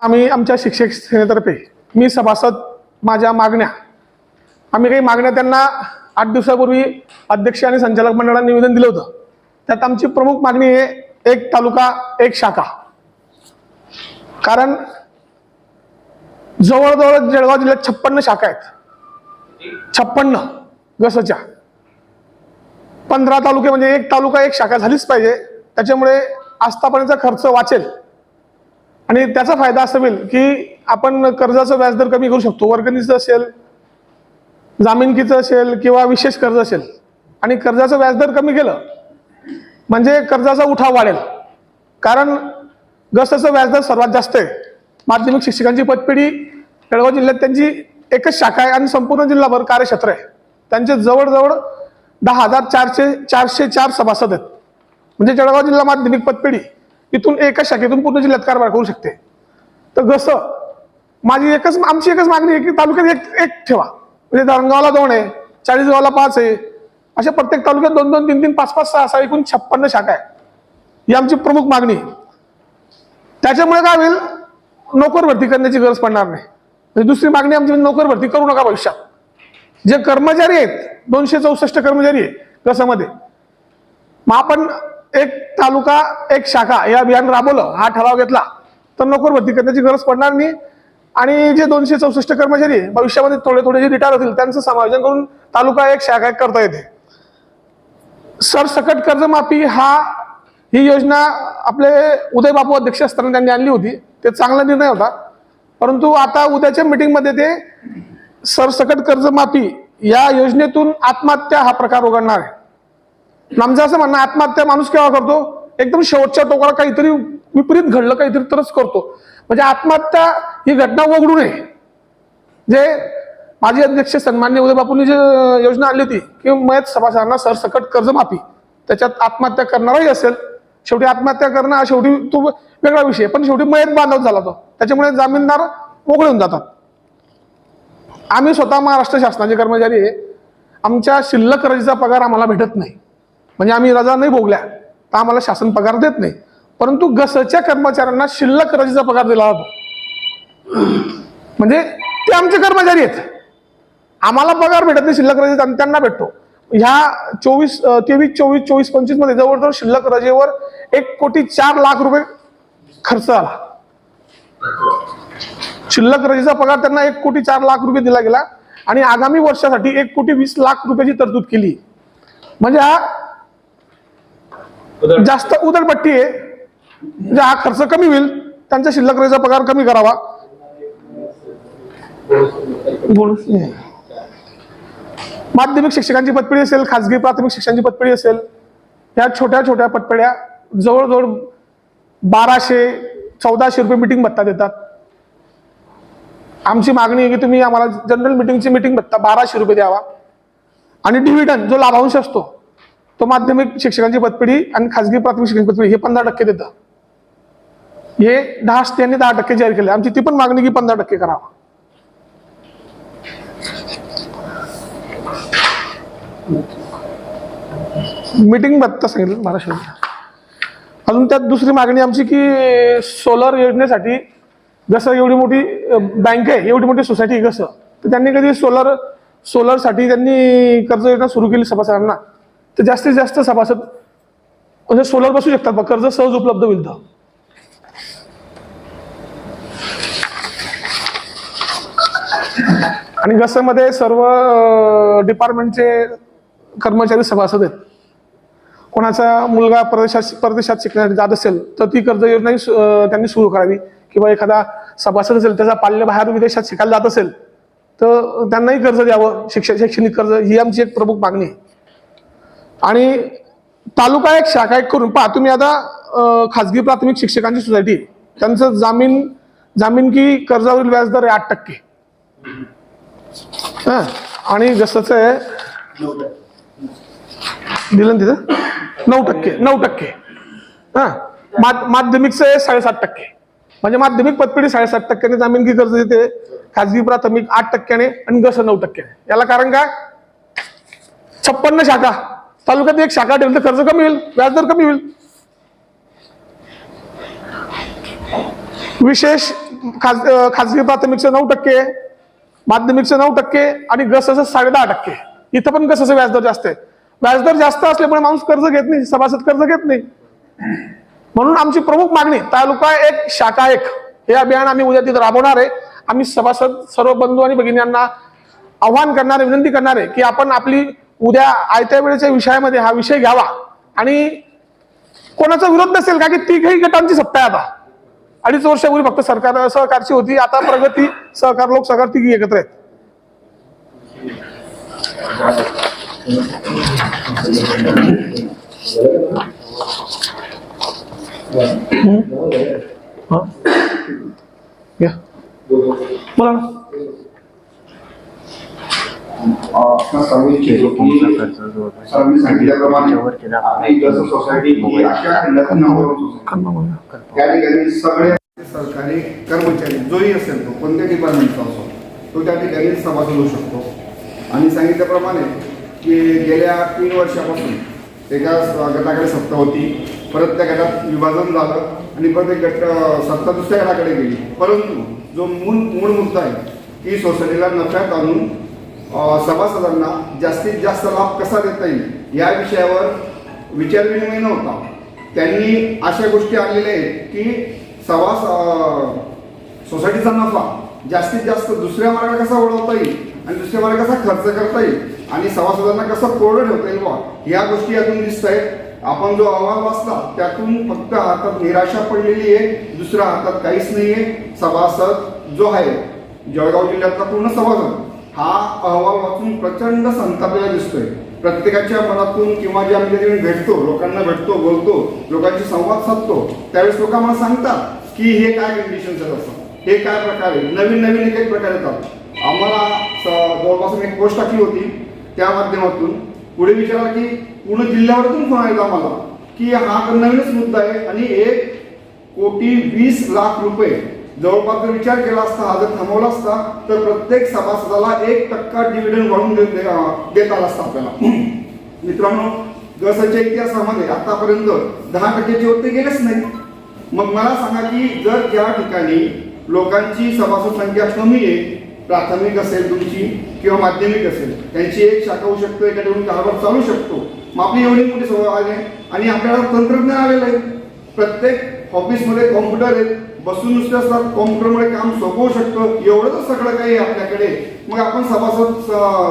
आम्ही आमच्या शिक्षक सेनेतर्फे मी सभासद माझ्या मागण्या आम्ही काही मागण्या त्यांना आठ दिवसापूर्वी अध्यक्ष आणि संचालक मंडळाला निवेदन दिलं होतं. त्यात आमची प्रमुख मागणी आहे एक तालुका एक शाखा. कारण जवळजवळ जळगाव जिल्ह्यात छप्पन्न शाखा आहेत. छप्पन्न गसच्या. पंधरा तालुके म्हणजे एक तालुका एक शाखा झालीच पाहिजे. त्याच्यामुळे आस्थापनेचा खर्च वाचेल. आणि त्याचा फायदा असा होईल की आपण कर्जाचं व्याजदर कमी करू शकतो वर्गणीचं असेल जामिनकीचं असेल किंवा विशेष कर्ज असेल. आणि कर्जाचं व्याजदर कमी केलं म्हणजे कर्जाचा उठाव वाढेल. कारण गस्ताचं व्याजदर सर्वात जास्त आहे. माध्यमिक शिक्षकांची पतपेढी जळगाव जिल्ह्यात त्यांची एकच शाखा आहे आणि संपूर्ण जिल्हाभर कार्यक्षेत्र आहे. त्यांचे जवळजवळ दहा हजार चारशे चारशे चार सभासद आहेत. म्हणजे जळगाव जिल्हा माध्यमिक पतपेढी. इथून एका शाखेतून पूर्ण जिल्ह्यात कारभार करू शकते. तर जसं माझी एकच आमची एकच मागणी आहे की तालुक्यात एक एक ठेवा. म्हणजे धरणगावला दोन आहे चाळीसगावला पाच आहे. अशा प्रत्येक तालुक्यात दोन दोन तीन तीन पाच पाच सहा सहा एकूण छप्पन्न शाखा आहे. ही आमची प्रमुख मागणी आहे. त्याच्यामुळे काय होईल? नोकर भरती करण्याची गरज पडणार नाही. म्हणजे दुसरी मागणी आमची म्हणजे नोकर भरती करू नका भविष्यात. जे कर्मचारी आहेत दोनशे चौसष्ट कर्मचारी आहे कसामध्ये मग आपण एक तालुका एक शाखा हे अभियान राबवलं हा ठराव घेतला. तर नोकर भरती करण्याची गरज पडणार नाही. आणि जे दोनशे चौसष्ट कर्मचारी भविष्यामध्ये थोडे थोडे जे रिटायर होतील त्यांचं समायोजन करून तालुका एक शाखा एक करता येते. सरसकट कर्जमाफी हा ही योजना आपले उदय बापू अध्यक्ष असताना त्यांनी आणली होती. ते चांगला निर्णय होता. परंतु आता उद्याच्या मीटिंगमध्ये ते सरसकट कर्जमाफी या योजनेतून आत्महत्या हा प्रकार उघडणार आहे. आमचं असं म्हणणं आत्महत्या माणूस केव्हा करतो? एकदम शेवटच्या टोकाला काहीतरी विपरीत घडलं काहीतरी तरच करतो. म्हणजे आत्महत्या ही घटना वगळू नये. जे माजी अध्यक्ष सन्मान्य उदय बापूंनी योजना आणली होती की मयत सभासदांना सरसकट कर्जमाफी त्याच्यात आत्महत्या करणारही असेल. शेवटी आत्महत्या करणं हा शेवटी तो वेगळा विषय पण शेवटी मयत बांधव झाला तो. त्याच्यामुळे जामीनदार मोकळे होऊन जातात. आम्ही स्वतः महाराष्ट्र शासनाचे कर्मचारी आहे. आमच्या शिल्लक रजेचा पगार आम्हाला भेटत नाही. म्हणजे आम्ही रजा नाही भोगल्या. तर आम्हाला शासन पगार देत नाही. परंतु गसच्या कर्मचाऱ्यांना शिल्लक रजेचा पगार दिला जातो. म्हणजे ते आमचे कर्मचारी आहेत. आम्हाला पगार भेटत नाही शिल्लक रजेचा आणि त्यांना भेटतो. ह्या चोवीस तेवीस चोवीस चोवीस पंचवीसमध्ये जवळजवळ शिल्लक रजेवर एक कोटी चार लाख रुपये खर्च आला. शिल्लक रजेचा पगार त्यांना एक कोटी चार लाख रुपये दिला गेला आणि आगामी वर्षासाठी एक कोटी वीस लाख रुपयाची तरतूद केली. म्हणजे जास्त उदरपट्टी आहे म्हणजे हा खर्च कमी होईल त्यांचा शिल्लक रजेचा पगार कमी करावा. बोल. माध्यमिक शिक्षकांची पतपेढी असेल खाजगी प्राथमिक शिक्षणाची पतपेढी असेल या छोट्या छोट्या पतपेढ्या जवळजवळ बाराशे चौदाशे रुपये मिटिंग भत्ता देतात. आमची मागणी आहे की तुम्ही आम्हाला जनरल मिटिंगची मिटिंग भत्ता बाराशे रुपये द्यावा. आणि डिव्हिडंड जो लाभांश असतो तो माध्यमिक शिक्षकांची पतपेढी आणि खाजगी प्राथमिक शिक्षण पतपेढी हे पंधरा टक्के देतं. हे दहा त्यांनी दहा टक्के जाहीर केले. आमची ती पण मागणी की पंधरा टक्के करावा. मीटिंग बत्ता सांगितलं महाराष्ट्र अजून त्यात दुसरी मागणी आमची की सोलर योजनेसाठी जसं एवढी मोठी बँक आहे एवढी मोठी सोसायटी आहे कसं? तर त्यांनी कधी सोलर सोलरसाठी त्यांनी कर्ज योजना सुरू केली सभासदांना. तर जास्तीत जास्त सभासद म्हणजे सोलर बसू शकतात कर्ज सहज उपलब्ध होईल तर. आणि गसमध्ये सर्व डिपार्टमेंटचे कर्मचारी सभासद आहेत. कोणाचा मुलगा परदेशात परदेशात शिकण्यासाठी जात असेल तर ती कर्ज योजनाही सु- त्यांनी सुरू करावी. किंवा एखादा सभासद असेल त्याचा पाल्य बाहेर विदेशात शिकायला जात असेल तर त्यांनाही कर्ज द्यावं. शिक्षण शैक्षणिक कर्ज ही आमची एक प्रमुख मागणी आहे. आणि तालुका एक शाखा एक करून पहा तुम्ही आता खाजगी प्राथमिक शिक्षकांची सोसायटी त्यांचं जामीन जामीन की कर्जावरील व्याजदर आहे आठ टक्के. हा आणि जसंच आहे दिलं तिथं? नऊ टक्के नऊ टक्के. हा मा- माध्यमिकचं आहे साडेसात टक्के. म्हणजे माध्यमिक पतपेढी साडेसात टक्क्याने जामीन की कर्ज देते खाजगी प्राथमिक आठ टक्क्याने आणि गस नऊ टक्क्याने. याला कारण काय? छप्पन्न शाखा. तालुक्यात एक शाखा ठेवली तर कर्ज कमी होईल व्याजदर कमी होईल. विशेष खाज खाजगी प्राथमिकचं नऊ टक्के माध्यमिकचं नऊ टक्के आणि गसचं साडे दहा टक्के. इथं पण गसचं व्याजदर जास्त आहे. व्याजदर जास्त असल्यामुळे माणूस कर्ज घेत नाही सभासद कर्ज घेत नाही. म्हणून आमची प्रमुख मागणी तालुका एक शाखा एक हे अभियान आम्ही उद्या तिथं राबवणार आहे. आम्ही सभासद सर्व बंधू आणि भगिनींना आव्हान करणारे विनंती करणार आहे की आपण आपली उद्या आयत्या वेळेच्या विषयामध्ये हा विषय घ्यावा. आणि कोणाचा विरोध नसेल का की तिघही गटांची सत्ता आहे आता. अडीच वर्षापूर्वी फक्त सरकार सहकारची होती आता प्रगती सहकार लोक सहकार तिघी एकत्र आहेत. या. बोला ना आपण सांगू इच्छितो की सरांनी सांगितल्याप्रमाणे आपली जसं सोसायटी ही अशा खंडातून नंबर सोसायटी त्या ठिकाणी सगळे सरकारी कर्मचारी जोही असेल तो कोणत्या डिपार्टमेंटचा असो तो त्या ठिकाणी सभासद होऊ शकतो. आणि सांगितल्याप्रमाणे की गेल्या तीन वर्षापासून एका गटाकडे सत्ता होती परत त्या गटात विभाजन झालं आणि परत एक गट सत्ता दुसऱ्या गटाकडे गेली. परंतु जो मूळ मूळ मुद्दा आहे की सोसायटीला नफ्यात आणून सभासदांना जास्तीत जास्त लाभ कसा देता येईल? या विषयावर विचारविनिमय नव्हता. त्यांनी अशा गोष्टी आणलेल्या आहेत की सभास सोसायटीचा नफा जास्तीत जास्त दुसऱ्या मार्गाला कसा वळवता येईल आणि दुसऱ्या मार्गाला कसा खर्च करता येईल आणि सभासदांना कसं कोरडं ठेवता येईल बा या गोष्टी यातून दिसत आहेत. आपण जो अहवाल वाचला त्यातून फक्त हातात निराशा पडलेली आहे दुसऱ्या हातात काहीच नाही आहे सभासद जो आहे जळगाव जिल्ह्यातला पूर्ण सभासद हा अहवाल वाचून प्रचंड संतापलेला दिसतोय. प्रत्येकाच्या मनातून किंवा जे आम्ही भेटतो लोकांना भेटतो बोलतो लोकांशी संवाद साधतो त्यावेळेस लोक आम्हाला सांगतात की हे काय कंडिशन्स आहेत असं हे काय प्रकार आहे? नवीन नवीन एक एक प्रकार येतात. आम्हाला स- जवळपास एक पोस्ट टाकली होती त्या माध्यमातून. पुढे विचारला की पूर्ण जिल्ह्यावरतून फोन आला आम्हाला की हा तर नवीनच मुद्दा आहे आणि एक कोटी वीस लाख रुपये जवळपास जर विचार केला असता जर थांबवला असता तर प्रत्येक सभासदाला एक टक्का डिव्हिडंड वाढून देत देता आला असता आपल्याला. मित्रांनो गसाच्या इतिहासामध्ये आतापर्यंत दहा टक्के जे होते गेलेच नाही. मग मला सांगा की जर ज्या ठिकाणी लोकांची सभासद संख्या कमी आहे प्राथमिक असेल तुमची किंवा माध्यमिक असेल त्यांची एक शाखा होऊ शकतो एका ठिकाणी कारभार चालू शकतो. मग आपली एवढी मोठी सभा आहे आणि आपल्याला तंत्रज्ञान आलेलं आहे. प्रत्येक ऑफिसमध्ये कॉम्प्युटर आहेत. बसून नुसत्या असतात कॉम्प्युटरमुळे काम सोपं होऊ शकतं सगळं काही आपल्याकडे. मग आपण सभासद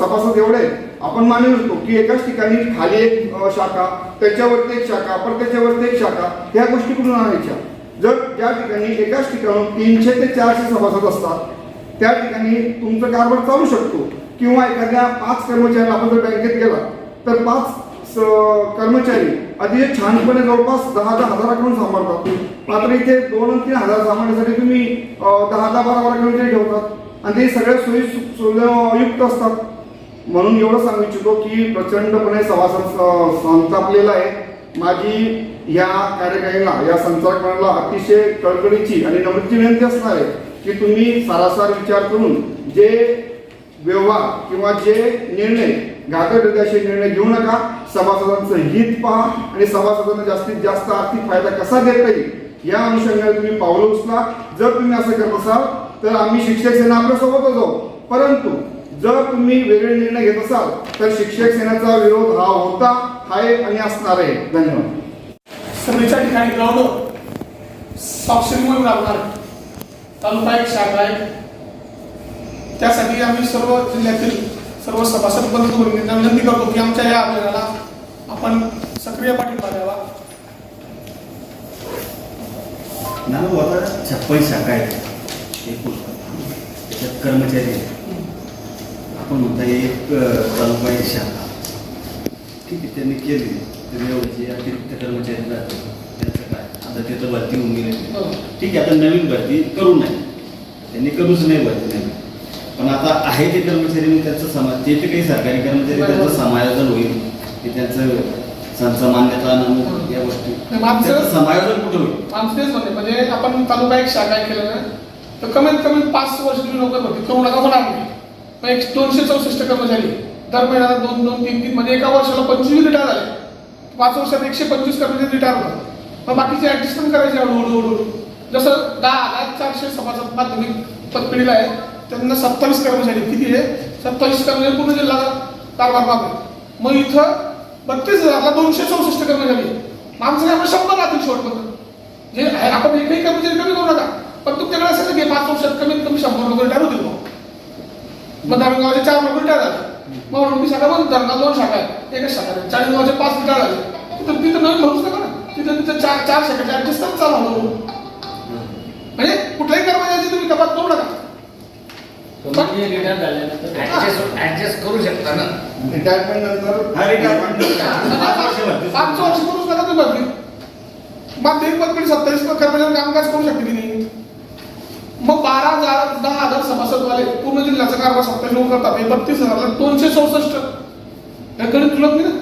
सभासद एवढे. आपण मानू शकतो की एकाच ठिकाणी खाली एक शाखा त्याच्यावरती एक शाखा परत त्याच्यावरती एक शाखा ह्या गोष्टी कुठून आणायच्या. जर ज्या ठिकाणी एकाच ठिकाणून तीनशे ते चारशे सभासद असतात त्या ठिकाणी तुमचं कारभार चालू शकतो. किंवा एखाद्या पाच कर्मचाऱ्यांना आपण जर बँकेत गेला तर पाच स- कर्मचारी अतिशय छानपणे जवळपास दहा दहा हजाराकडून सांभाळतात मात्र इथे दोन आणि तीन हजार सांभाळण्यासाठी तुम्ही दहा दहा बारा बारा किलोमीटर ठेवतात. आणि ते सगळ्या सोयी सु- सुविधायुक्त असतात. म्हणून एवढं सांगू इच्छितो की प्रचंडपणे सभासद अं, संतापलेला आहे. माझी या कार्यकारीला या संचालकांना अतिशय कळकळीची आणि नम्रची विनंती असणार आहे की तुम्ही सारासार विचार करून जे व्यवहार किंवा जे निर्णय घातक असे निर्णय घेऊ नका. सभासदांचं हित पहा आणि सभासदांना जास्तीत जास्त आर्थिक फायदा कसा देता येईल या अनुषंगाने तुम्ही पावलं उचला. जर तुम्ही असं करत असाल तर आम्ही शिक्षक सेना आपल्या सोबतच आहोत. परंतु जर तुम्ही वेगळे निर्णय घेत असाल तर शिक्षक सेनेचा विरोध हा होता आहे आणि असणार आहे. धन्यवाद. सभेच्या ठिकाणी ग्राउंड साक्षरी म्हणून लागणार. तालुका एक शाखा आहे त्यासाठी आम्ही सर्व जिल्ह्यातील सर्व सभासद बंधू भगिनींना विनंती करतो की आमच्या या अभियानाला आपण सक्रिय पाठिंबा द्यावा. नाव आता छप्पन शाखा आहेत. एकूण त्याच्यात कर्मचारी आहेत. आपण म्हणता एक तालुका एक शाखा. ठीक आहे त्यांनी केली. तर एवढे अतिरिक्त कर्मचारी राहते त्यांचं काय? आता ते तर भरती होऊन गेले. ठीक आहे आता नवीन भरती करू नये. त्यांनी करूच नाही भरती नवीन पण आता आहे ते कर्मचारी त्यांचं समाज ते ते काही सरकारी कर्मचारी त्यांचं समायोजन होईल की त्यांचं संस्था मान्यता नमूद या गोष्टी. त्यांचं समायोजन कुठं होईल? आमचं तेच म्हणणे म्हणजे आपण तालुका एक शाखा केलं ना तर कमीत कमी पाच वर्ष तुम्ही नोकर भरती करू नका होणार नाही मग एक दोनशे चौसष्ट कर्मचारी दर महिन्याला दोन दोन तीन तीन म्हणजे एका वर्षाला पंचवीस रिटायर झाले. पाच वर्षात एकशे पंचवीस कर्मचारी रिटायर होतात. मग बाकीचे ऍडजस्टमेंट करायचे हळूहळू हळूहळू. जसं दहा हजार चारशे सभासद माध्यमिक पतपिढीला आहे त्यांना सत्तावीस कर्मचारी किती आहे सत्तावीस कर्मचारी पूर्ण जिल्हा कारभार पाहतो मग इथं बत्तीस हजारला दोनशे चौसष्ट कर्मचारी माणसाने माणसं आपण शंभर राहतील शेवटपर्यंत जे आहे आपण एकही कर्मचारी कमी करू नका पण तुमच्याकडे असेल की पाच वर्षात कमीत कमी शंभर नोकरी रिटायर देऊ मग धारणगावचे चार नोकरी रिटायर मग मग मी शाखा बंद धरणगाव दोन शाखा आहे एकच शाखा आहे चाळीस गावचे पाच रिटायर झाले तिथं तिथं नवीन भरूच नका ना तिथं तिथं चार चार शाखा चार करत चालू म्हणजे कुठल्याही कर्मचाऱ्याची तुम्ही कपात करू नका ऍडजस्ट ऍडजस्ट करू शकता ना. रिटायरमेंट नंतर पाच वर्ष भरती. पाच वर्ष करूच नका तुम्ही भरती माध्यमिक पदकडे सत्तावीस कर्मचारी कामकाज करू शकते तिने मग बारा हजार दहा हजार सभासदवाले पूर्ण जिल्ह्याचा कारभार सत्तावीस लोक करतात. हे बत्तीस हजारला दोनशे चौसष्ट. हे गणित तुलत नाही ना?